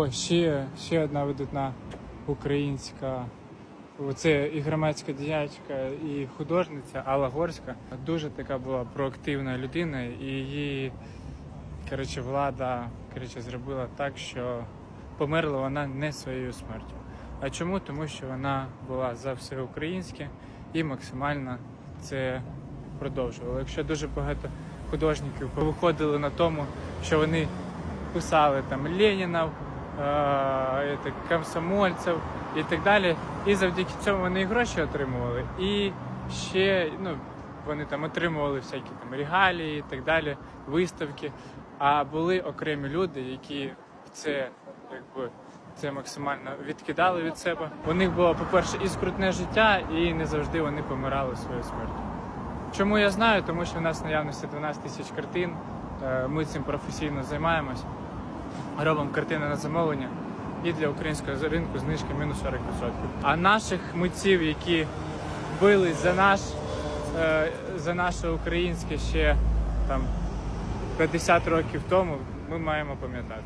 О, ще, ще одна видатна українська. Це і громадська діячка, і художниця Алла Горська. Дуже така була проактивна людина, і її коротше, влада коротше, зробила так, що померла вона не своєю смертю. А чому? Тому що вона була за все українське і максимально це продовжувала. Якщо дуже багато художників виходили на тому, що вони писали там Леніна, комсомольців і так далі. І завдяки цьому вони і гроші отримували. І ще ну, вони там отримували всякі там регалії і так далі, виставки. А були окремі люди, які це якби. Це максимально відкидали від себе. У них було, по-перше, і скрутне життя, і не завжди вони помирали своєю смертю. Чому я знаю? Тому що в нас наявності 12 тисяч картин. Е, Ми цим професійно займаємось. Робимо картини на замовлення і для українського ринку знижки мінус 40%. А наших митців, які бились за наш е, за наше українське ще там 50 років тому, ми маємо пам'ятати.